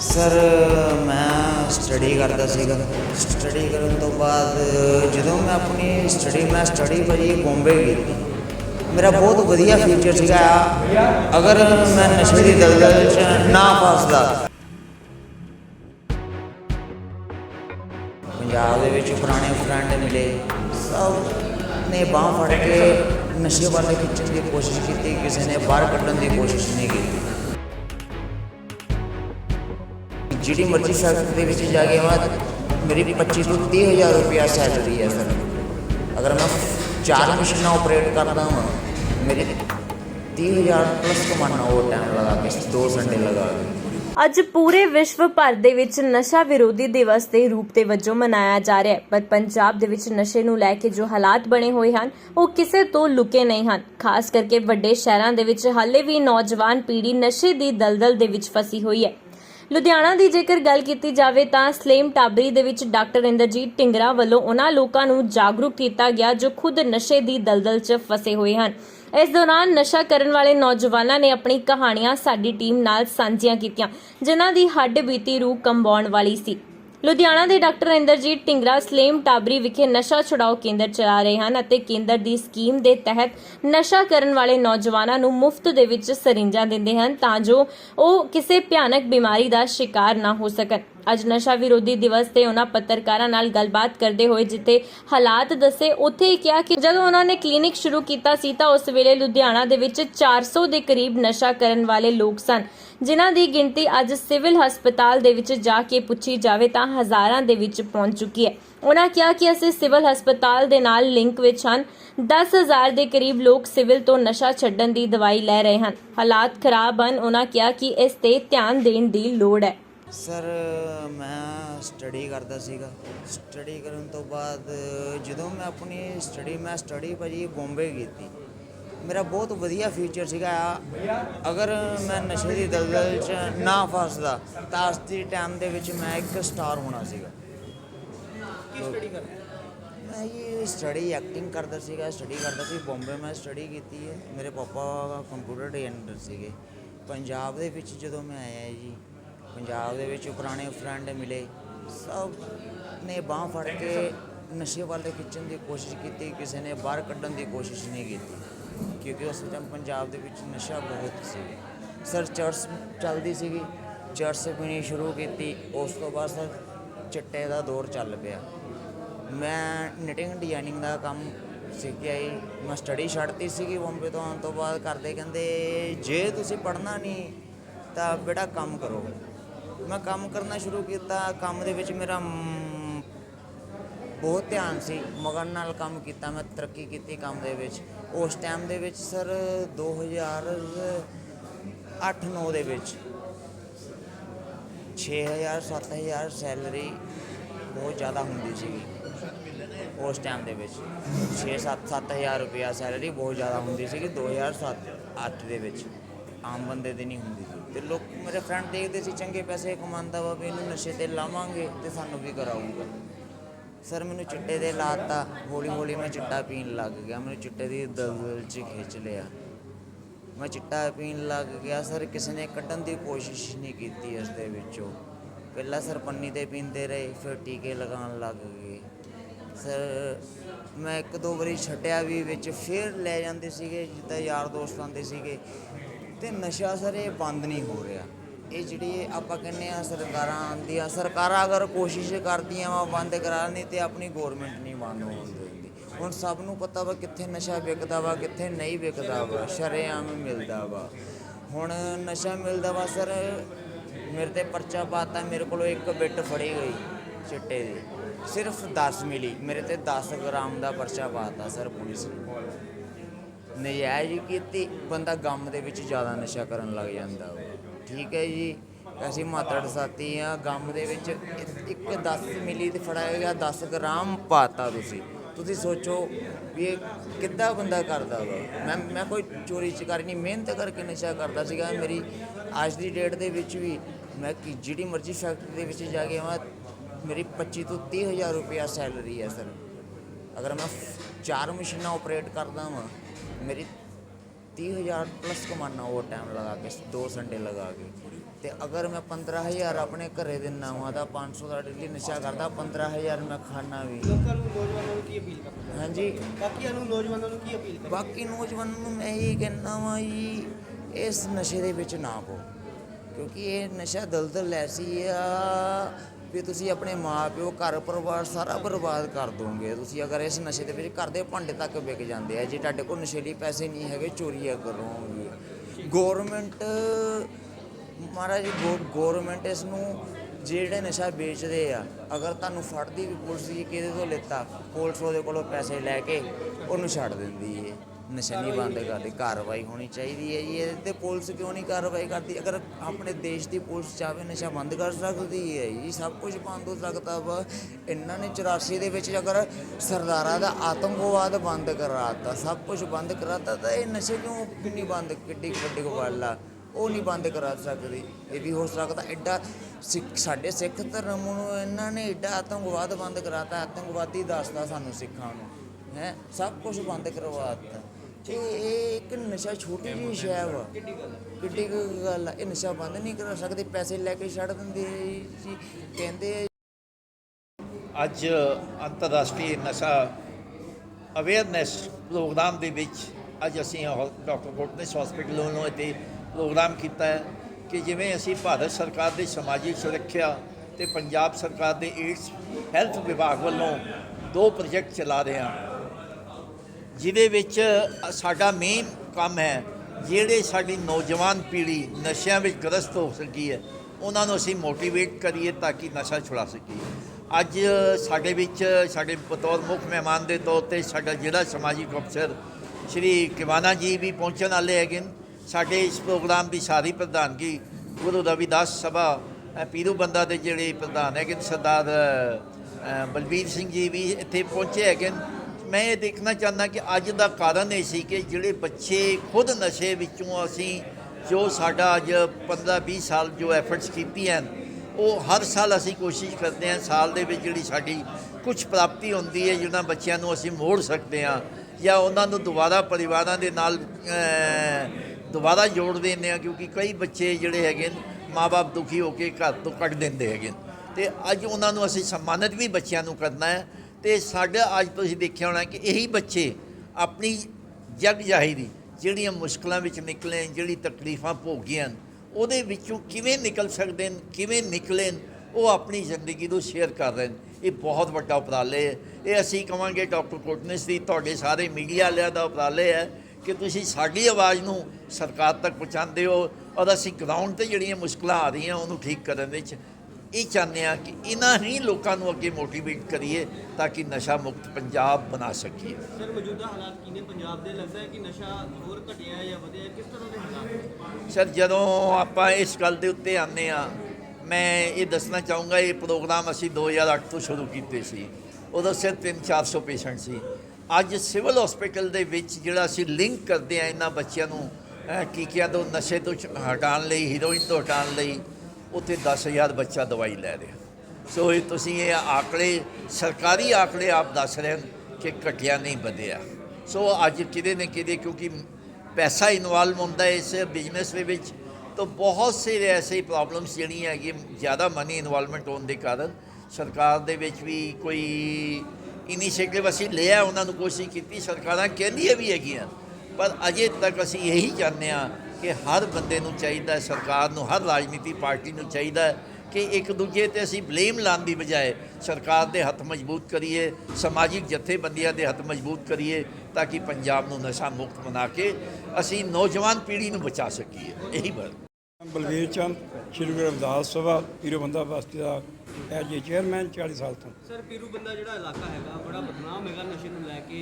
Sir, ਮੈਂ study ਕਰਦਾ ਸੀਗਾ। ਸਟੱਡੀ ਕਰਨ ਤੋਂ ਬਾਅਦ ਜਦੋਂ ਮੈਂ ਆਪਣੀ ਸਟੱਡੀ ਮੈਂ ਸਟੱਡੀ ਭਾਜੀ ਬੰਬੇ ਕੀਤੀ। ਮੇਰਾ ਬਹੁਤ ਵਧੀਆ ਫਿਊਚਰ ਸੀਗਾ। ਅਗਰ ਮੈਂ ਨਸ਼ੇ ਦੀ ਦਲਦਲ 'ਚ ਨਾ ਫਸਦਾ। ਪੰਜਾਬ ਦੇ ਵਿੱਚ ਪੁਰਾਣੇ ਫਰੈਂਡ ਮਿਲੇ। ਸਭ ਨੇ ਬਾਂਹ ਫੜ ਕੇ ਨਸ਼ੇ ਵੱਲ ਖਿੱਚਣ ਦੀ ਕੋਸ਼ਿਸ਼ ਕੀਤੀ। ਕਿਸੇ ਨੇ ਬਾਹਰ ਕੱਢਣ ਦੀ ਕੋਸ਼ਿਸ਼ ਨਹੀਂ ਕੀਤੀ। ਜਿਹੜੀ ਮਰਜ਼ੀ ਫੈਕਟਰੀ ਦੇ ਵਿੱਚ ਜਾ ਕੇ ਮੈਂ ਮੇਰੀ 25 ਤੋਂ 30 ਹਜ਼ਾਰ ਸੈਲਰੀ ਹੈ ਸਰ। ਅਗਰ ਮੈਂ ਚਾਰ ਮਸ਼ੀਨਾਂ ਆਪਰੇਟ ਕਰਦਾ ਹਾਂ ਮੇਰੀ 30 ਪਲੱਸ ਕਮਾਨਾ ਉਹ ਟਾਈਮ ਲਗਾ ਕੇ, ਦੋ ਸੰਡੇ ਲਗਾ ਕੇ। ਅੱਜ ਪੂਰੇ ਵਿਸ਼ਵ ਭਰ ਦੇ ਵਿੱਚ ਨਸ਼ਾ ਵਿਰੋਧੀ ਦਿਵਸ ਦੇ ਰੂਪ ਦੇ ਵਜੋਂ ਮਨਾਇਆ ਜਾ ਰਿਹਾ ਹੈ, ਪਰ ਪੰਜਾਬ ਦੇ ਵਿੱਚ ਨਸ਼ੇ ਨੂੰ ਲੈ ਕੇ ਜੋ ਹਾਲਾਤ ਬਣੇ ਹੋਏ ਹਨ, ਉਹ ਕਿਸੇ ਤੋਂ ਲੁਕੇ ਨਹੀਂ ਹਨ। ਖਾਸ ਕਰਕੇ ਵੱਡੇ ਸ਼ਹਿਰਾਂ ਦੇ ਵਿੱਚ ਹਾਲੇ ਵੀ ਨੌਜਵਾਨ ਪੀੜ੍ਹੀ ਨਸ਼ੇ ਦੀ ਦਲਦਲ ਦੇ ਵਿੱਚ ਫਸੀ ਹੋਈ ਹੈ। ਲੁਧਿਆਣਾ ਦੀ ਜੇਕਰ ਗੱਲ ਕੀਤੀ ਜਾਵੇ ਤਾਂ ਸਲੇਮ ਟਾਬਰੀ ਦੇ ਵਿੱਚ ਡਾਕਟਰ ਇੰਦਰਜੀਤ ਢਿੰਗਰਾ ਵੱਲੋਂ ਉਹਨਾਂ ਲੋਕਾਂ ਨੂੰ ਜਾਗਰੂਕ ਕੀਤਾ ਗਿਆ ਜੋ ਖੁਦ ਨਸ਼ੇ ਦੀ ਦਲਦਲ 'ਚ ਫਸੇ ਹੋਏ ਹਨ। ਇਸ ਦੌਰਾਨ ਨਸ਼ਾ ਕਰਨ ਵਾਲੇ ਨੌਜਵਾਨਾਂ ਨੇ ਆਪਣੀ ਕਹਾਣੀਆਂ ਸਾਡੀ ਟੀਮ ਨਾਲ ਸਾਂਝੀਆਂ ਕੀਤੀਆਂ, ਜਿਨ੍ਹਾਂ ਦੀ ਹੱਡ ਬੀਤੀ ਰੂਹ ਕੰਬਾਉਣ ਵਾਲੀ ਸੀ। ਲੁਧਿਆਣਾ ਦੇ ਡਾਕਟਰ ਇੰਦਰਜੀਤ ਢਿੰਗਰਾ ਸਲੇਮ ਟਾਬਰੀ ਵਿਖੇ ਨਸ਼ਾ ਛੁਡਾਓ ਕੇਂਦਰ ਚਲਾ ਰਹੇ ਹਨ ਅਤੇ ਕੇਂਦਰ ਦੀ ਸਕੀਮ ਦੇ ਤਹਿਤ ਨਸ਼ਾ ਕਰਨ ਵਾਲੇ ਨੌਜਵਾਨਾਂ ਨੂੰ ਮੁਫਤ ਦੇ ਵਿੱਚ ਸਰਿੰਜਾਂ ਦਿੰਦੇ ਹਨ ਤਾਂ ਜੋ ਉਹ ਕਿਸੇ ਭਿਆਨਕ ਬਿਮਾਰੀ ਦਾ ਸ਼ਿਕਾਰ ਨਾ ਹੋ ਸਕਣ। ਅੱਜ ਨਸ਼ਾ ਵਿਰੋਧੀ ਦਿਵਸ ਤੇ ਉਹਨਾਂ ਪੱਤਰਕਾਰਾਂ ਨਾਲ ਗੱਲਬਾਤ ਕਰਦੇ ਹੋਏ ਜਿੱਥੇ ਹਾਲਾਤ ਦੱਸੇ, ਉੱਥੇ ਹੀ ਕਿਹਾ ਕਿ ਜਦੋਂ ਉਹਨਾਂ ਨੇ ਕਲੀਨਿਕ ਸ਼ੁਰੂ ਕੀਤਾ ਸੀ ਤਾਂ ਉਸ ਵੇਲੇ ਲੁਧਿਆਣਾ ਦੇ ਵਿੱਚ 400 ਦੇ ਕਰੀਬ ਨਸ਼ਾ ਕਰਨ ਵਾਲੇ ਲੋਕ ਸਨ। ਜਿਨ੍ਹਾਂ ਦੀ ਗਿਣਤੀ ਅੱਜ ਸਿਵਲ ਹਸਪਤਾਲ ਦੇ ਵਿੱਚ ਜਾ ਕੇ ਪੁੱਛੀ ਜਾਵੇ ਤਾਂ ਹਜ਼ਾਰਾਂ ਦੇ ਵਿੱਚ ਪਹੁੰਚ ਚੁੱਕੀ ਹੈ। ਉਹਨਾਂ ਕਿਹਾ ਕਿ ਅਸੀਂ ਸਿਵਲ ਹਸਪਤਾਲ ਦੇ ਨਾਲ ਲਿੰਕ ਵਿੱਚ ਹਨ। 10000 ਦੇ ਕਰੀਬ ਲੋਕ ਸਿਵਲ ਤੋਂ ਨਸ਼ਾ ਛੱਡਣ ਦੀ ਦਵਾਈ ਲੈ ਰਹੇ ਹਨ। ਹਾਲਾਤ ਖਰਾਬ ਹਨ। ਉਹਨਾਂ ਕਿਹਾ ਕਿ ਇਸ ਤੇ ਧਿਆਨ ਦੇਣ ਦੀ ਲੋੜ ਹੈ। ਸਰ ਮੈਂ ਸਟੱਡੀ ਕਰਦਾ ਸੀਗਾ। ਸਟੱਡੀ ਕਰਨ ਤੋਂ ਬਾਅਦ ਜਦੋਂ ਮੈਂ ਆਪਣੀ ਸਟੱਡੀ ਮੈਂ ਸਟੱਡੀ ਭਾਜੀ ਬੰਬੇ ਕੀਤੀ। ਮੇਰਾ ਬਹੁਤ ਵਧੀਆ ਫਿਊਚਰ ਸੀਗਾ। ਅਗਰ ਮੈਂ ਨਸ਼ੇ ਦੀ ਦਲਦਲ 'ਚ ਨਾ ਫਸਦਾ ਤਾਂ ਅੱਜ ਦੀ ਟਾਈਮ ਦੇ ਵਿੱਚ ਮੈਂ ਇੱਕ ਸਟਾਰ ਹੋਣਾ ਸੀਗਾ। ਕੀ ਸਟੱਡੀ ਕਰਦੇ? ਮੈਂ ਇਹ ਸਟੱਡੀ ਐਕਟਿੰਗ ਕਰਦਾ ਸੀਗਾ ਸਟੱਡੀ ਕਰਦਾ ਸੀ ਬੰਬੇ ਮੈਂ ਸਟੱਡੀ ਕੀਤੀ ਹੈ। ਮੇਰੇ ਪਾਪਾ ਕੰਪਿਊਟਰ ਡਿਜ਼ਾਈਨਰ ਸੀਗੇ। ਪੰਜਾਬ ਦੇ ਵਿੱਚ ਜਦੋਂ ਮੈਂ ਆਇਆ ਜੀ ਪੰਜਾਬ ਦੇ ਵਿੱਚ ਪੁਰਾਣੇ ਫਰੈਂਡ ਮਿਲੇ। ਸਭ ਨੇ ਬਾਂਹ ਫੜ ਕੇ ਨਸ਼ੇ ਵੱਲ ਖਿੱਚਣ ਦੀ ਕੋਸ਼ਿਸ਼ ਕੀਤੀ ਕਿਸੇ ਨੇ ਬਾਹਰ ਕੱਢਣ ਦੀ ਕੋਸ਼ਿਸ਼ ਨਹੀਂ ਕੀਤੀ ਕਿਉਂਕਿ ਉਸ ਟਾਈਮ ਪੰਜਾਬ ਦੇ ਵਿੱਚ ਨਸ਼ਾ ਬਹੁਤ ਸੀ। ਸਰ ਚਰਚ ਚੱਲਦੀ ਸੀਗੀ ਚਰਚ ਪੀਣੀ ਸ਼ੁਰੂ ਕੀਤੀ ਉਸ ਤੋਂ ਬਾਅਦ ਸਰ ਚਿੱਟੇ ਦਾ ਦੌਰ ਚੱਲ ਪਿਆ। ਮੈਂ ਨਿਟਿੰਗ ਡਿਜ਼ਾਈਨਿੰਗ ਦਾ ਕੰਮ ਸਿੱਖਿਆ ਜੀ ਮੈਂ ਸਟੱਡੀ ਛੱਡਤੀ ਸੀਗੀ ਬੰਬੇ ਤੋਂ ਆਉਣ ਤੋਂ ਬਾਅਦ। ਕਰਦੇ ਕਹਿੰਦੇ ਜੇ ਤੁਸੀਂ ਪੜ੍ਹਨਾ ਨਹੀਂ ਤਾਂ ਬੇਟਾ ਕੰਮ ਕਰੋ। ਮੈਂ ਕੰਮ ਕਰਨਾ ਸ਼ੁਰੂ ਕੀਤਾ, ਕੰਮ ਦੇ ਵਿੱਚ ਮੇਰਾ ਬਹੁਤ ਧਿਆਨ ਸੀ। ਮਗਨ ਨਾਲ ਕੰਮ ਕੀਤਾ, ਮੈਂ ਤਰੱਕੀ ਕੀਤੀ ਕੰਮ ਦੇ ਵਿੱਚ। ਉਸ ਟਾਈਮ ਦੇ ਵਿੱਚ ਸਰ 2008-9 ਦੇ ਵਿੱਚ 6000 7000 ਸੈਲਰੀ ਬਹੁਤ ਜ਼ਿਆਦਾ ਹੁੰਦੀ ਸੀਗੀ। ਉਸ ਟਾਈਮ ਦੇ ਵਿੱਚ 6-7 7000 ਰੁਪਇਆ ਸੈਲਰੀ ਬਹੁਤ ਜ਼ਿਆਦਾ ਹੁੰਦੀ ਸੀਗੀ। 2007 8 ਦੇ ਵਿੱਚ। ਆਮ ਬੰਦੇ ਦੀ ਨਹੀਂ ਹੁੰਦੀ ਤੇ ਲੋਕ ਮੇਰੇ ਫਰੈਂਡ ਦੇਖਦੇ ਸੀ, ਚੰਗੇ ਪੈਸੇ ਕਮਾਉਂਦਾ ਵਾ ਵੀ ਇਹਨੂੰ ਨਸ਼ੇ ਤੇ ਲਾਵਾਂਗੇ ਤੇ ਸਾਨੂੰ ਵੀ ਕਰਾਊਗਾ। ਸਰ ਮੈਨੂੰ ਚਿੱਟੇ ਦੇ ਲਾਤਾ ਹੌਲੀ ਹੌਲੀ ਮੈਂ ਚਿੱਟਾ ਪੀਣ ਲੱਗ ਗਿਆ। ਮੈਨੂੰ ਚਿੱਟੇ ਦੀ ਦਲਦਲ 'ਚ ਖਿੱਚ ਲਿਆ। ਮੈਂ ਚਿੱਟਾ ਪੀਣ ਲੱਗ ਗਿਆ। ਸਰ ਕਿਸੇ ਨੇ ਕੱਢਣ ਦੀ ਕੋਸ਼ਿਸ਼ ਨਹੀਂ ਕੀਤੀ ਇਸ ਦੇ ਵਿੱਚੋਂ। ਪਹਿਲਾਂ ਸਰ ਪੰਨੀ ਤੇ ਪੀਂਦੇ ਰਹੇ, ਫਿਰ ਟੀਕੇ ਲਗਾਉਣ ਲੱਗ ਗਏ। ਸਰ ਮੈਂ ਇੱਕ ਦੋ ਵਾਰੀ ਛੱਡਿਆ ਵੀ ਵਿੱਚ, ਫਿਰ ਲੈ ਜਾਂਦੇ ਸੀਗੇ, ਜਿੱਦਾਂ ਯਾਰ ਦੋਸਤ ਆਉਂਦੇ ਸੀਗੇ। ਤੇ ਨਸ਼ਾ ਸਰ ਇਹ ਬੰਦ ਨਹੀਂ ਹੋ ਰਿਹਾ। ਇਹ ਜਿਹੜੀ ਆਪਾਂ ਕਹਿੰਦੇ ਆ ਸਰਕਾਰਾਂ ਆਉਂਦੀਆਂ ਸਰਕਾਰਾਂ ਅਗਰ ਕੋਸ਼ਿਸ਼ ਕਰਦੀਆਂ ਵਾ ਬੰਦ ਕਰਾਉਣ ਦੀ ਤੇ ਆਪਣੀ ਗਵਰਨਮੈਂਟ ਨਹੀਂ ਬੰਦ ਹੋਣ ਦਿੰਦੀ। ਹੁਣ ਸਭ ਨੂੰ ਪਤਾ ਵਾ ਕਿੱਥੇ ਨਸ਼ਾ ਵਿਕਦਾ ਵਾ, ਕਿੱਥੇ ਨਹੀਂ ਵਿਕਦਾ ਵਾ, ਸ਼ਰੇਆਮ ਮਿਲਦਾ ਵਾ। ਹੁਣ ਨਸ਼ਾ ਮਿਲਦਾ ਵਾ ਸਰ, ਮੇਰੇ ਤੇ ਪਰਚਾ ਪਾਤਾ, ਮੇਰੇ ਕੋਲੋਂ ਇੱਕ ਬਿੱਟ ਫੜੀ ਗਈ ਚਿੱਟੇ ਦੀ। ਸਿਰਫ 10 ਮਿਲੀ, ਮੇਰੇ ਤੇ 10 ਗ੍ਰਾਮ ਦਾ ਪਰਚਾ ਪਾਤਾ ਸਰ ਪੁਲਿਸ ਨੇ। ਨਜਾਇਜ਼ ਕੀਤੀ, ਬੰਦਾ ਗਮ ਦੇ ਵਿੱਚ ਜ਼ਿਆਦਾ ਨਸ਼ਾ ਕਰਨ ਲੱਗ ਜਾਂਦਾ ਵਾ। ਠੀਕ ਹੈ ਜੀ? ਅਸੀਂ ਮਾਤੜ ਸਾਥੀ ਆ ਗਮ ਦੇ ਵਿੱਚ ਇੱਕ- ਇੱਕ 10 ਮਿਲੀ ਤੇ ਫੜਾਇਆ ਗਿਆ 10 ਗ੍ਰਾਮ ਪਾਤਾ ਤੁਸੀਂ। ਤੁਸੀਂ ਸੋਚੋ ਵੀ ਇਹ ਕਿੱਦਾਂ ਬੰਦਾ ਕਰਦਾ ਵਾ। ਮੈਂ ਮੈਂ ਕੋਈ ਚੋਰੀ ਚਕਾਰੀ ਨਹੀਂ, ਮਿਹਨਤ ਕਰਕੇ ਨਸ਼ਾ ਕਰਦਾ ਸੀਗਾ। ਮੇਰੀ ਅੱਜ ਦੀ ਡੇਟ ਦੇ ਵਿੱਚ ਵੀ ਮੈਂ ਕਿ ਜਿਹੜੀ ਮਰਜ਼ੀ ਫੈਕਟਰੀ ਦੇ ਵਿੱਚ ਜਾ ਕੇ ਆਵਾਂ, ਮੇਰੀ 25 ਤੋਂ 30 ਹਜ਼ਾਰ ਰੁਪਇਆ ਸੈਲਰੀ ਹੈ, ਸਰ। ਅਗਰ ਮੈਂ ਚਾਰ ਮਸ਼ੀਨਾਂ ਆਪਰੇਟ ਕਰਦਾ ਵਾਂ ਹਾਂ ਮੇਰੀ 30000 ਪਲੱਸ ਕਮਾਨਾ ਉਹ ਟਾਈਮ ਲਗਾ ਕੇ ਦੋ ਸੰਡੇ ਲਗਾ ਕੇ। ਤੇ ਅਗਰ ਮੈਂ 15000 ਆਪਣੇ ਘਰੇ ਦਿੰਨਾ ਵਾਂ ਤਾਂ 500 ਦਾ ਡੇਲੀ ਨਸ਼ਾ ਕਰਦਾ 15000 ਮੈਂ ਖਾਣਾ ਵੀ। ਲੋਕਾਂ ਨੂੰ ਨੌਜਵਾਨਾਂ ਨੂੰ ਕੀ ਅਪੀਲ ਕਰਨਾ ਹਾਂਜੀ। ਬਾਕੀਆਂ ਨੂੰ ਨੌਜਵਾਨਾਂ ਨੂੰ ਕੀ ਅਪੀਲ ਕਰਨਾ ਬਾਕੀ ਨੌਜਵਾਨਾਂ ਨੂੰ ਮੈਂ ਇਹ ਕਹਿਣਾ ਵਾਂ ਜੀ ਇਸ ਨਸ਼ੇ ਦੇ ਵਿੱਚ ਨਾ ਪੋ ਕਿਉਂਕਿ ਇਹ ਨਸ਼ਾ ਦਲਦਲ ਐਸੀ ਆ ਵੀ ਤੁਸੀਂ ਆਪਣੇ ਮਾਪਿਓ ਘਰ ਪਰਿਵਾਰ ਸਾਰਾ ਬਰਬਾਦ ਕਰ ਦੋਗੇ। ਤੁਸੀਂ ਅਗਰ ਇਸ ਨਸ਼ੇ ਦੇ ਵਿੱਚ ਘਰ ਦੇ ਭਾਂਡੇ ਤੱਕ ਵਿਕ ਜਾਂਦੇ ਆ, ਜੇ ਤੁਹਾਡੇ ਕੋਲ ਨਸ਼ੀਲੀ ਪੈਸੇ ਨਹੀਂ ਹੈਗੇ, ਚੋਰੀਆਂ ਕਰੋਗੇ। ਗਵਰਨਮੈਂਟ ਮਹਾਰਾਜ ਗਵਰਨਮੈਂਟ ਇਸ ਨੂੰ ਜਿਹੜੇ ਨਸ਼ਾ ਵੇਚਦੇ ਆ, ਅਗਰ ਤੁਹਾਨੂੰ ਫੜਦੀ ਵੀ ਪੁਲਿਸ ਜੀ ਕਿਹਦੇ ਤੋਂ ਲਿੱਤਾ, ਪੁਲਿਸ ਉਹਦੇ ਕੋਲੋਂ ਪੈਸੇ ਲੈ ਕੇ ਉਹਨੂੰ ਛੱਡ ਦਿੰਦੀ ਹੈ ਨਸ਼ਾ ਨਹੀਂ ਬੰਦ ਕਰਦੀ, ਕਾਰਵਾਈ ਹੋਣੀ ਚਾਹੀਦੀ ਹੈ ਜੀ। ਇਹਦੇ ਤੇ ਪੁਲਿਸ ਕਿਉਂ ਨਹੀਂ ਕਾਰਵਾਈ ਕਰਦੀ? ਅਗਰ ਆਪਣੇ ਦੇਸ਼ ਦੀ ਪੁਲਿਸ ਚਾਹੇ ਨਸ਼ਾ ਬੰਦ ਕਰ ਸਕਦੀ ਹੈ ਜੀ, ਸਭ ਕੁਝ ਬੰਦ ਹੋ ਸਕਦਾ ਵਾ। ਇਹਨਾਂ ਨੇ 84 ਦੇ ਵਿੱਚ ਅਗਰ ਸਰਦਾਰਾਂ ਦਾ ਆਤੰਕਵਾਦ ਬੰਦ ਕਰਾਤਾ, ਸਭ ਕੁਝ ਬੰਦ ਕਰਾਤਾ, ਤਾਂ ਇਹ ਨਸ਼ੇ ਕਿਉਂ ਕਿੰਨੀ ਬੰਦ, ਕਿੱਡੀ ਵੱਡੀ ਗੱਲ ਆ? ਉਹ ਨਹੀਂ ਬੰਦ ਕਰਾ ਸਕਦੀ। ਇਹ ਵੀ ਹੋ ਸਕਦਾ ਐਡਾ ਸਿੱਖ, ਸਾਡੇ ਸਿੱਖ ਧਰਮ ਨੂੰ ਇਹਨਾਂ ਨੇ ਐਡਾ ਆਤੰਕਵਾਦ ਬੰਦ ਕਰਾਤਾ। ਆਤੰਕਵਾਦੀ ਦੱਸਦਾ ਸਾਨੂੰ ਸਿੱਖਾਂ ਨੂੰ, ਹੈ, ਸਭ ਕੁਝ ਬੰਦ ਕਰਵਾਤਾ ਤੇ ਇਹ ਇੱਕ ਨਸ਼ਾ ਛੋਟੀ ਜਿਹੀ ਸ਼ੈ ਵਾ। ਕਿੱਡੀ ਕੁ ਗੱਲ ਆ, ਇਹ ਨਸ਼ਾ ਬੰਦ ਨਹੀਂ ਕਰਾ ਸਕਦੇ, ਪੈਸੇ ਲੈ ਕੇ ਛੱਡ ਦਿੰਦੇ ਆ ਜੀ ਕਹਿੰਦੇ ਅੱਜ ਅੰਤਰਰਾਸ਼ਟਰੀ ਨਸ਼ਾ ਅਵੇਅਰਨੈਸ ਪ੍ਰੋਗਰਾਮ ਦੇ ਵਿੱਚ ਅੱਜ ਅਸੀਂ ਹੋ- ਡਾਕਟਰ ਕੋਟਨਿਸ ਹਸਪੀਟਲ ਵੱਲੋਂ ਇੱਥੇ ਪ੍ਰੋਗਰਾਮ ਕੀਤਾ ਹੈ ਕਿ ਜਿਵੇਂ ਅਸੀਂ ਭਾਰਤ ਸਰਕਾਰ ਦੇ ਸਮਾਜਿਕ ਸੁਰੱਖਿਆ ਤੇ ਪੰਜਾਬ ਸਰਕਾਰ ਦੇ ਏਡਸ ਹੈਲਥ ਵਿਭਾਗ ਵੱਲੋਂ ਦੋ ਪ੍ਰੋਜੈਕਟ ਚਲਾ ਰਹੇ ਹਾਂ। ਜਿਹਦੇ ਵਿੱਚ ਸਾਡਾ ਮੇਨ ਕੰਮ ਹੈ ਜਿਹੜੇ ਸਾਡੀ ਨੌਜਵਾਨ ਪੀੜ੍ਹੀ ਨਸ਼ਿਆਂ ਵਿੱਚ ਗ੍ਰਸਤ ਹੋ ਸਕੀ ਹੈ, ਉਹਨਾਂ ਨੂੰ ਅਸੀਂ ਮੋਟੀਵੇਟ ਕਰੀਏ ਤਾਂ ਕਿ ਨਸ਼ਾ ਛੁਡਾ ਸਕੀਏ। ਅੱਜ ਸਾਡੇ ਵਿੱਚ ਸਾਡੇ ਬਤੌਰ ਮੁੱਖ ਮਹਿਮਾਨ ਦੇ ਤੌਰ ਤੇ ਸਾਡਾ ਜਿਹੜਾ ਸਮਾਜਿਕ ਅਫਸਰ ਸ਼੍ਰੀ ਕਿਵਾਨਾ ਜੀ ਵੀ ਪਹੁੰਚਣ ਵਾਲੇ ਹੈਗੇ ਨੇ। ਸਾਡੇ ਇਸ ਪ੍ਰੋਗਰਾਮ ਦੀ ਸਾਰੀ ਪ੍ਰਧਾਨਗੀ ਗੁਰੂ ਰਵਿਦਾਸ ਸਭਾ ਪੀਰੂ ਬੰਦਾ ਦੇ ਜਿਹੜੇ ਪ੍ਰਧਾਨ ਹੈਗੇ ਨੇ, ਸਰਦਾਰ ਬਲਬੀਰ ਸਿੰਘ ਜੀ ਵੀ ਇੱਥੇ ਪਹੁੰਚੇ ਹੈਗੇ ਨੇ। ਮੈਂ ਇਹ ਦੇਖਣਾ ਚਾਹੁੰਦਾ ਕਿ ਅੱਜ ਦਾ ਕਾਰਨ ਇਹ ਸੀ ਕਿ ਜਿਹੜੇ ਬੱਚੇ ਖੁਦ ਨਸ਼ੇ ਵਿੱਚੋਂ ਅਸੀਂ ਜੋ ਸਾਡਾ ਅੱਜ 15 20 ਸਾਲ ਜੋ ਐਫਰਟਸ ਕੀਤੀਆਂ ਉਹ ਹਰ ਸਾਲ ਅਸੀਂ ਕੋਸ਼ਿਸ਼ ਕਰਦੇ ਹਾਂ ਸਾਲ ਦੇ ਵਿੱਚ ਜਿਹੜੀ ਸਾਡੀ ਕੁਝ ਪ੍ਰਾਪਤੀ ਹੁੰਦੀ ਹੈ ਜਿਹਨਾਂ ਬੱਚਿਆਂ ਨੂੰ ਅਸੀਂ ਮੋੜ ਸਕਦੇ ਹਾਂ ਜਾਂ ਉਹਨਾਂ ਨੂੰ ਦੁਬਾਰਾ ਪਰਿਵਾਰਾਂ ਦੇ ਨਾਲ ਦੁਬਾਰਾ ਜੋੜ ਦਿੰਦੇ ਹਾਂ ਕਿਉਂਕਿ ਕਈ ਬੱਚੇ ਜਿਹੜੇ ਹੈਗੇ ਨੇ ਮਾਪੇ ਦੁਖੀ ਹੋ ਕੇ ਘਰ ਤੋਂ ਕੱਢ ਦਿੰਦੇ ਹੈਗੇ ਨੇ। ਤੇ ਅੱਜ ਉਹਨਾਂ ਨੂੰ ਅਸੀਂ ਸਨਮਾਨਿਤ ਵੀ ਬੱਚਿਆਂ ਨੂੰ ਕਰਨਾ ਹੈ। ਤੇ ਸਾਡਾ ਅੱਜ ਤੁਸੀਂ ਦੇਖਿਆ ਹੋਣਾ ਕਿ ਇਹੀ ਬੱਚੇ ਆਪਣੀ ਜਗ ਜ਼ਾਹਿਰੀ, ਜਿਹੜੀਆਂ ਮੁਸ਼ਕਲਾਂ ਵਿੱਚ ਨਿਕਲੇ ਜਿਹੜੀ ਤਕਲੀਫਾਂ ਭੋਗੀਆਂ ਉਹਦੇ ਵਿੱਚੋਂ ਕਿਵੇਂ ਨਿਕਲ ਸਕਦੇ ਨੇ, ਕਿਵੇਂ ਨਿਕਲੇ ਉਹ ਆਪਣੀ ਜ਼ਿੰਦਗੀ ਨੂੰ ਸ਼ੇਅਰ ਕਰ ਰਹੇ ਨੇ। ਇਹ ਬਹੁਤ ਵੱਡਾ ਉਪਰਾਲੇ ਹੈ। ਇਹ ਅਸੀਂ ਕਵਾਂਗੇ ਡਾਕਟਰ ਕੋਟਨਿਸ ਦੀ ਤੁਹਾਡੇ ਸਾਰੇ ਮੀਡੀਆ ਵਾਲਿਆਂ ਦਾ ਉਪਰਾਲੇ ਹੈ ਕਿ ਤੁਸੀਂ ਸਾਡੀ ਆਵਾਜ਼ ਨੂੰ ਸਰਕਾਰ ਤੱਕ ਪਹੁੰਚਾਉਂਦੇ ਹੋ ਔਰ ਅਸੀਂ ਗਰਾਊਂਡ ਤੇ ਜਿਹੜੀਆਂ ਮੁਸ਼ਕਲਾਂ ਆ ਰਹੀਆਂ ਉਹਨੂੰ ਠੀਕ ਕਰਨ ਵਿੱਚ ਇਹ ਚਾਹੁੰਦੇ ਹਾਂ ਕਿ ਇਹਨਾਂ ਹੀ ਲੋਕਾਂ ਨੂੰ ਅੱਗੇ ਮੋਟੀਵੇਟ ਕਰੀਏ ਤਾਂ ਕਿ ਨਸ਼ਾ ਮੁਕਤ ਪੰਜਾਬ ਬਣਾ ਸਕੀਏ। ਸਰ ਮੌਜੂਦਾ ਹਾਲਾਤ ਕੀ ਨੇ ਪੰਜਾਬ ਦੇ ਲੱਗਦਾ ਹੈ ਕਿ ਨਸ਼ਾ ਹੋਰ ਘਟਿਆ ਜਾਂ ਵਧਿਆ? ਹੈ? ਕਿਸ ਤਰ੍ਹਾਂ ਦੇ ਹਾਲਾਤ ਸਰ ਜਦੋਂ ਆਪਾਂ ਇਸ ਗੱਲ ਦੇ ਉੱਤੇ ਆਨੇ ਆ ਮੈਂ ਇਹ ਦੱਸਣਾ ਚਾਹੂੰਗਾ ਇਹ ਪ੍ਰੋਗਰਾਮ ਅਸੀਂ 2008 ਤੋਂ ਸ਼ੁਰੂ ਕੀਤੇ ਸੀ। ਉਦੋਂ ਸਿਰਫ 3-400 ਪੇਸ਼ੈਂਟ ਸੀ। ਅੱਜ ਸਿਵਲ ਹਸਪੀਟਲ ਦੇ ਵਿੱਚ ਜਿਹੜਾ ਅਸੀਂ ਲਿੰਕ ਕਰਦੇ ਆ ਇਹਨਾਂ ਬੱਚਿਆਂ ਨੂੰ ਅਹ, ਟੀਕਿਆਂ ਤੋਂ ਨਸ਼ੇ ਤੋਂ ਹਟਾਉਣ ਲਈ ਹੀਰੋਇਨ ਤੋਂ ਹਟਾਉਣ ਲਈ ਉੱਥੇ 10000 ਬੱਚਾ ਦਵਾਈ ਲੈ ਰਿਹਾ। ਸੋ ਇਹ ਤੁਸੀਂ ਇਹ ਆਕੜੇ ਸਰਕਾਰੀ ਆਕੜੇ ਆਪ ਦੱਸ ਰਹੇ ਹਨ ਕਿ ਘਟਿਆ ਨਹੀਂ ਵਧਿਆ। ਸੋ ਅੱਜ ਕਿਤੇ ਨਾ ਕਿਤੇ ਕਿਉਂਕਿ ਪੈਸਾ ਇਨਵੋਲਵ ਹੁੰਦਾ ਇਸ ਬਿਜ਼ਨਸ ਦੇ ਵਿੱਚ ਤਾਂ ਬਹੁਤ ਸੇ ਐਸੇ ਪ੍ਰੋਬਲਮਸ ਜਿਹੜੀਆਂ ਹੈਗੀ ਜ਼ਿਆਦਾ ਮਨੀ ਇਨਵੋਲਵਮੈਂਟ ਹੋਣ ਦੇ ਕਾਰਨ ਸਰਕਾਰ ਦੇ ਵਿੱਚ ਵੀ ਕੋਈ ਇਨੀਸ਼ੀਏਟਿਵ ਅਸੀਂ ਲਿਆ, ਉਹਨਾਂ ਨੂੰ ਕੋਸ਼ਿਸ਼ ਕੀਤੀ, ਸਰਕਾਰਾਂ ਕਹਿੰਦੀਆਂ ਵੀ ਹੈਗੀਆਂ। ਪਰ ਅਜੇ ਤੱਕ ਅਸੀਂ ਇਹੀ ਚਾਹੁੰਦੇ ਹਾਂ ਕਿ ਹਰ ਬੰਦੇ ਨੂੰ ਚਾਹੀਦਾ ਸਰਕਾਰ ਨੂੰ, ਹਰ ਰਾਜਨੀਤੀ ਪਾਰਟੀ ਨੂੰ ਚਾਹੀਦਾ ਕਿ ਇੱਕ ਦੂਜੇ ਤੇ ਅਸੀਂ ਬਲੇਮ ਲਾਉਣ ਦੀ ਬਜਾਏ ਸਰਕਾਰ ਦੇ ਹੱਥ ਮਜ਼ਬੂਤ ਕਰੀਏ, ਸਮਾਜਿਕ ਜਥੇਬੰਦੀਆਂ ਦੇ ਹੱਥ ਮਜ਼ਬੂਤ ਕਰੀਏ ਤਾਂ ਕਿ ਪੰਜਾਬ ਨੂੰ ਨਸ਼ਾ ਮੁਕਤ ਬਣਾ ਕੇ ਅਸੀਂ ਨੌਜਵਾਨ ਪੀੜ੍ਹੀ ਨੂੰ ਬਚਾ ਸਕੀਏ। ਇਹੀ ਬਲ ਬਲਵੀਰ ਚੰਦ ਸ਼੍ਰੀ ਗੁਰੂ ਰਵਿਦਾਸ ਸਭਾ ਪੀਰੋ ਬੰਦਾ ਬਸਤੀ ਦਾ ਐਜ ਏ ਚੇਅਰਮੈਨ 40 ਸਾਲ ਤੋਂ। ਸਰ ਪੀਰੂ ਬੰਦਾ ਜਿਹੜਾ ਇਲਾਕਾ ਹੈਗਾ ਬੜਾ ਬਦਨਾਮ ਹੈਗਾ ਨਸ਼ੇ ਨੂੰ ਲੈ ਕੇ।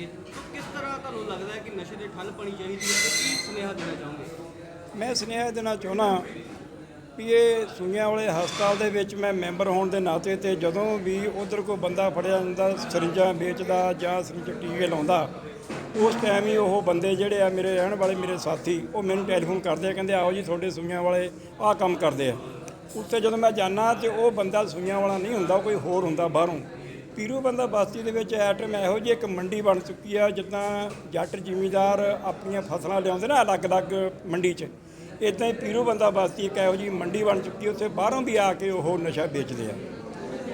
ਕਿਸ ਤਰ੍ਹਾਂ ਤੁਹਾਨੂੰ ਲੱਗਦਾ ਹੈ ਕਿ ਨਸ਼ੇ ਦੇ ਠੱਲ ਪਾਣੀ ਚਾਹੀਦੀ ਹੈ ਤੇ ਕੀ ਸੁਨੇਹਾ ਦੇਣਾ ਚਾਹੋਗੇ? ਮੈਂ ਸੁਨੇਹਾ ਦੇਣਾ ਚਾਹੁੰਦਾ ਵੀ ਇਹ ਸੁਈਆਂ ਵਾਲੇ ਹਸਪਤਾਲ ਦੇ ਵਿੱਚ ਮੈਂ ਮੈਂਬਰ ਹੋਣ ਦੇ ਨਾਤੇ ਤੇ ਜਦੋਂ ਵੀ ਉਧਰ ਕੋਈ ਬੰਦਾ ਫੜਿਆ ਜਾਂਦਾ ਸਰਿੰਜਾਂ ਵੇਚਦਾ ਜਾਂ ਸਰਿੰਜ ਟੀਕੇ ਲਾਉਂਦਾ ਉਸ ਟਾਈਮ ਹੀ ਉਹ ਬੰਦੇ ਜਿਹੜੇ ਆ ਮੇਰੇ ਰਹਿਣ ਵਾਲੇ, ਮੇਰੇ ਸਾਥੀ, ਉਹ ਮੈਨੂੰ ਟੈਲੀਫੋਨ ਕਰਦੇ ਆ, ਕਹਿੰਦੇ ਆਓ ਜੀ ਤੁਹਾਡੇ ਸੂਈਆਂ ਵਾਲੇ ਆਹ ਕੰਮ ਕਰਦੇ ਆ। ਉੱਥੇ ਜਦੋਂ ਮੈਂ ਜਾਣਾ ਤੇ ਉਹ ਬੰਦਾ ਸੂਈਆਂ ਵਾਲਾ ਨਹੀਂ ਹੁੰਦਾ ਕੋਈ ਹੋਰ ਹੁੰਦਾ ਬਾਹਰੋਂ। ਪੀਰੂ ਬੰਦਾ ਬਸਤੀ ਦੇ ਵਿੱਚ ਐਟਮ ਇਹੋ ਜਿਹੀ ਇੱਕ ਮੰਡੀ ਬਣ ਚੁੱਕੀ ਆ, ਜਿੱਦਾਂ ਜੱਟ ਜ਼ਿਮੀਂਦਾਰ ਆਪਣੀਆਂ ਫਸਲਾਂ ਲਿਆਉਂਦੇ ਨਾ ਅਲੱਗ-ਅਲੱਗ ਮੰਡੀ 'ਚ। ਇਦਾਂ ਹੀ ਪੀਰੂ ਬੰਦਾ ਬਸਤੀ ਇੱਕ ਇਹੋ ਜਿਹੀ ਮੰਡੀ ਬਣ ਚੁੱਕੀ ਉੱਥੇ ਬਾਹਰੋਂ ਵੀ ਆ ਕੇ ਉਹ ਨਸ਼ਾ ਵੇਚਦੇ ਆ।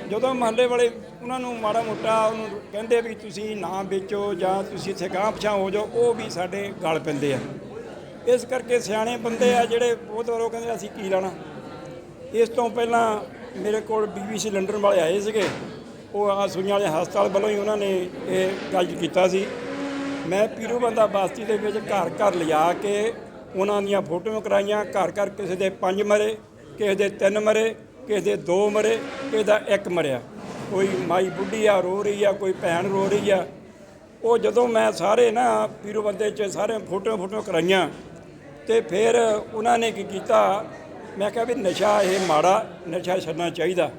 ਜਦੋਂ ਮਹੱਲੇ ਵਾਲੇ ਉਹਨਾਂ ਨੂੰ ਮਾੜਾ ਮੋਟਾ ਉਹਨੂੰ ਕਹਿੰਦੇ ਵੀ ਤੁਸੀਂ ਨਾ ਵੇਚੋ ਜਾਂ ਤੁਸੀਂ ਇੱਥੇ ਗਾਂਹ ਪਛਾਂ ਹੋ ਜਾਓ, ਉਹ ਵੀ ਸਾਡੇ ਗਲ ਪੈਂਦੇ ਆ। ਇਸ ਕਰਕੇ ਸਿਆਣੇ ਬੰਦੇ ਆ ਜਿਹੜੇ ਬਹੁਤ ਵਾਰ ਉਹ ਕਹਿੰਦੇ ਅਸੀਂ ਕੀ ਲੈਣਾ? ਇਸ ਤੋਂ ਪਹਿਲਾਂ ਮੇਰੇ ਕੋਲ ਬੀਬੀਸੀ ਲੰਡਨ ਵਾਲੇ ਆਏ ਸੀਗੇ। ਉਹ ਆ ਸੁਈਆਂ ਵਾਲੇ ਹਸਪਤਾਲ ਵੱਲੋਂ ਹੀ ਉਹਨਾਂ ਨੇ ਇਹ ਗੱਲ ਕੀਤਾ ਸੀ। ਮੈਂ ਪੀਰੂ ਬੰਦਾ ਬਸਤੀ ਦੇ ਵਿੱਚ ਘਰ ਘਰ ਲਿਜਾ ਕੇ ਉਹਨਾਂ ਦੀਆਂ ਫੋਟੋਆਂ ਕਰਾਈਆਂ, ਘਰ ਘਰ ਕਿਸੇ ਦੇ ਪੰਜ ਮਰੇ, ਕਿਸੇ ਦੇ ਤਿੰਨ ਮਰੇ ਕਿਸੇ ਦੇ ਦੋ ਮਰੇ, ਕਿਸੇ ਦਾ ਇੱਕ ਮਰਿਆ। ਕੋਈ ਮਾਈ ਬੁੱਢੀ ਆ, ਰੋ ਰਹੀ ਆ, ਕੋਈ ਭੈਣ ਰੋ ਰਹੀ ਆ। ਉਹ ਜਦੋਂ ਮੈਂ ਸਾਰੇ ਨਾ ਪੀਰੂ ਬੰਦੇ 'ਚ ਸਾਰੇ ਫੋਟੋ ਫੋਟੋ ਕਰਾਈਆਂ, ਤੇ ਫਿਰ ਉਹਨਾਂ ਨੇ ਕੀ ਕੀਤਾ, ਮੈਂ ਕਿਹਾ ਵੀ ਨਸ਼ਾ ਇਹ ਮਾੜਾ, ਨਸ਼ਾ ਛੱਡਣਾ ਚਾਹੀਦਾ।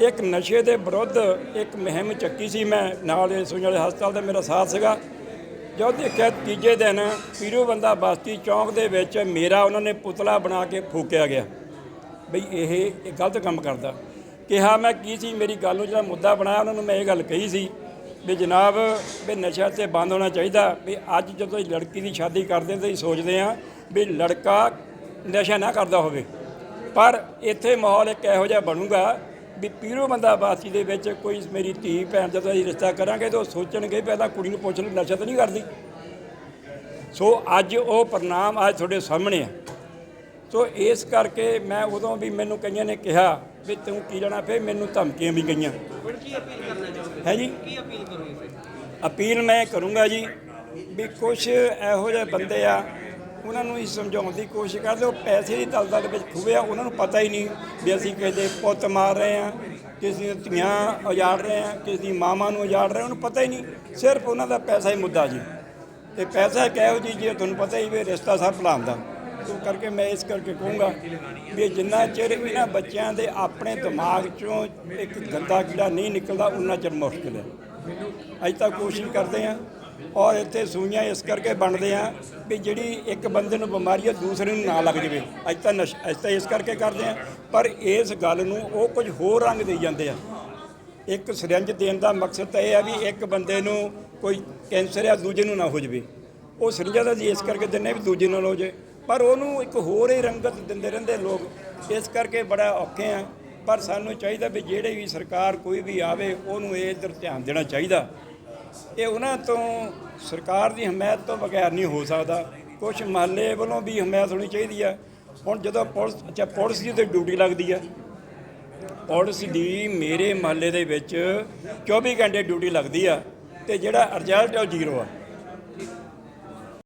ਇੱਕ ਨਸ਼ੇ ਦੇ ਵਿਰੁੱਧ ਇੱਕ ਮੁਹਿੰਮ ਚੱਕੀ ਸੀ ਮੈਂ ਨਾਲ ਇਹ ਵਾਲੇ ਹਸਪਤਾਲ ਦਾ ਮੇਰਾ ਸਾਥ ਸੀਗਾ। ਜਦੋਂ ਦੇਖਿਆ ਤੀਜੇ ਦਿਨ ਪੀਰੂ ਬੰਦਾ ਬਸਤੀ ਚੌਂਕ ਦੇ ਵਿੱਚ ਮੇਰਾ, ਉਹਨਾਂ ਨੇ ਪੁਤਲਾ ਬਣਾ ਕੇ ਫੂਕਿਆ ਗਿਆ। ਬਈ ਇਹ ਇਹ ਗਲਤ ਕੰਮ ਕਰਦਾ। ਕਿਹਾ ਮੈਂ ਕੀ ਸੀ, ਮੇਰੀ ਗੱਲ ਨੂੰ ਜਿਹੜਾ ਮੁੱਦਾ ਬਣਾਇਆ, ਉਹਨਾਂ ਨੂੰ ਮੈਂ ਇਹ ਗੱਲ ਕਹੀ ਸੀ ਵੀ ਜਨਾਬ, ਵੀ ਨਸ਼ਾ ਤੇ ਬੰਦ ਹੋਣਾ ਚਾਹੀਦਾ, ਵੀ ਅੱਜ ਜਦੋਂ ਇਹ ਲੜਕੀ ਦੀ ਸ਼ਾਦੀ ਕਰਦੇ ਤਾਂ ਅਸੀਂ ਸੋਚਦੇ ਆ ਵੀ ਲੜਕਾ ਨਸ਼ਾ ਨਾ ਕਰਦਾ ਹੋਵੇ। ਪਰ ਇੱਥੇ ਮਾਹੌਲ ਇੱਕ ਇਹੋ ਜਿਹਾ ਬਣੂਗਾ ਵੀ ਪੀਰੋ ਬੰਦਾ ਬਾਸੀ ਦੇ ਵਿੱਚ ਕੋਈ ਮੇਰੀ ਧੀ, ਭੈਣ ਜਦੋਂ ਅਸੀਂ ਰਿਸ਼ਤਾ ਕਰਾਂਗੇ ਤਾਂ ਉਹ ਸੋਚਣਗੇ ਪਹਿਲਾਂ ਕੁੜੀ ਨੂੰ ਪੁੱਛ ਲਓ, ਨਸ਼ਾ ਤਾਂ ਨਹੀਂ ਕਰਦੀ। ਸੋ ਅੱਜ ਉਹ ਪ੍ਰਣਾਮ ਅੱਜ ਤੁਹਾਡੇ ਸਾਹਮਣੇ ਆ। ਸੋ ਇਸ ਕਰਕੇ ਮੈਂ ਉਦੋਂ ਵੀ ਮੈਨੂੰ ਕਈਆਂ ਨੇ ਕਿਹਾ ਵੀ ਤੂੰ ਕੀ ਲੈਣਾ ਫਿਰ ਮੈਨੂੰ ਧਮਕੀਆਂ ਵੀ ਗਈਆਂ। ਕੀ ਅਪੀਲ ਕਰਨਾ ਚਾਹੋਗੇ? ਹੈ ਜੀ? ਕੀ ਅਪੀਲ ਕਰੋਗੇ ਫਿਰ? ਅਪੀਲ ਮੈਂ ਕਰੂੰਗਾ ਜੀ ਵੀ ਕੁਝ ਇਹੋ ਜਿਹੇ ਬੰਦੇ ਆ ਉਹਨਾਂ ਨੂੰ ਹੀ ਸਮਝਾਉਣ ਦੀ ਕੋਸ਼ਿਸ਼ ਕਰਦੇ ਉਹ ਪੈਸੇ ਦੀ ਦਲਦਲ ਵਿੱਚ ਖੁਬਿਆ ਉਹਨਾਂ ਨੂੰ ਪਤਾ ਹੀ ਨਹੀਂ ਵੀ ਅਸੀਂ ਕਿਸੇ ਦੇ ਪੁੱਤ ਮਾਰ ਰਹੇ ਆ ਕਿਸੇ ਦੀਆਂ ਧੀਆਂ ਉਜਾੜ ਰਹੇ ਆ ਕਿਸੇ ਦੀ ਮਾਵਾਂ ਨੂੰ ਉਜਾੜ ਰਹੇ ਉਹਨੂੰ ਪਤਾ ਹੀ ਨਹੀਂ। ਸਿਰਫ ਉਹਨਾਂ ਦਾ ਪੈਸਾ ਹੀ ਮੁੱਦਾ ਜੀ। ਤੇ ਪੈਸਾ ਕਿਹੋ ਜੀ ਜੇ ਤੁਹਾਨੂੰ ਪਤਾ ਹੀ ਵੀ ਰਿਸ਼ਤਾ ਸਭ ਭੁਲਾਉਂਦਾ ਉਹ ਕਰਕੇ ਮੈਂ ਇਸ ਕਰਕੇ ਕਹੂੰਗਾ ਵੀ ਜਿੰਨਾ ਚਿਰ ਇਹਨਾਂ ਬੱਚਿਆਂ ਦੇ ਆਪਣੇ ਦਿਮਾਗ 'ਚੋਂ ਇੱਕ ਗੰਦਾ ਕੀੜਾ ਨਹੀਂ ਨਿਕਲਦਾ, ਉਨਾ ਚਿਰ ਮੁਸ਼ਕਿਲ ਹੈ। ਅੱਜ ਤੱਕ ਕੋਸ਼ਿਸ਼ ਕਰਦੇ ਆ ਔਰ ਇੱਥੇ ਸੂਈਆਂ ਇਸ ਕਰਕੇ ਬਣਦੇ ਆ ਵੀ ਜਿਹੜੀ ਇੱਕ ਬੰਦੇ ਨੂੰ ਬਿਮਾਰੀ ਹੈ ਦੂਸਰੇ ਨੂੰ ਨਾ ਲੱਗ ਜਾਵੇ। ਅੱਜ ਤਾਂ ਨਸ਼, ਅੱਜ ਤਾਂ ਇਸ ਕਰਕੇ ਕਰਦੇ ਆ ਪਰ ਇਸ ਗੱਲ ਨੂੰ ਉਹ ਕੁਝ ਹੋਰ ਰੰਗ ਦੇਈ ਜਾਂਦੇ ਆ। ਇੱਕ ਸਿਰੰਜ ਦੇਣ ਦਾ ਮਕਸਦ ਤਾਂ ਇਹ ਆ ਵੀ ਇੱਕ ਬੰਦੇ ਨੂੰ ਕੋਈ ਕੈਂਸਰ ਆ, ਦੂਜੇ ਨੂੰ ਨਾ ਹੋ ਜਾਵੇ। ਉਹ ਸਿਰੰਜਾਂ ਦਾ ਜੀ ਇਸ ਕਰਕੇ ਦਿੰਦੇ ਵੀ ਦੂਜੇ ਨਾਲ ਹੋ ਜਾਏ। ਪਰ ਉਹਨੂੰ ਇੱਕ ਹੋਰ ਹੀ ਰੰਗਤ ਦਿੰਦੇ ਰਹਿੰਦੇ ਲੋਕ। ਇਸ ਕਰਕੇ ਬੜਾ ਔਖੇ ਆ। ਪਰ ਸਾਨੂੰ ਚਾਹੀਦਾ ਵੀ ਜਿਹੜੇ ਵੀ ਸਰਕਾਰ ਕੋਈ ਵੀ ਆਵੇ, ਉਹਨੂੰ ਇਹ ਇੱਧਰ ਧਿਆਨ ਦੇਣਾ ਚਾਹੀਦਾ। ਇਹ ਉਹਨਾਂ ਤੋਂ ਸਰਕਾਰ ਦੀ ਹਮਾਇਤ ਤੋਂ ਬਗੈਰ ਨਹੀਂ ਹੋ ਸਕਦਾ। ਕੁਝ ਮਹੱਲੇ ਵੱਲੋਂ ਵੀ ਹਮਾਇਤ ਹੋਣੀ ਚਾਹੀਦੀ ਆ। ਹੁਣ ਜਦੋਂ ਪੁਲਿਸ, ਅੱਛਾ, ਪੁਲਿਸ ਦੀ ਤੇ ਡਿਊਟੀ ਲੱਗਦੀ ਆ। ਪੁਲਿਸ ਦੀ ਮੇਰੇ ਮਹੱਲੇ ਦੇ ਵਿੱਚ 24 ਘੰਟੇ ਡਿਊਟੀ ਲੱਗਦੀ ਆ। ਤੇ ਜਿਹੜਾ ਰਿਜ਼ਲਟ ਹੈ ਉਹ ਜ਼ੀਰੋ ਆ।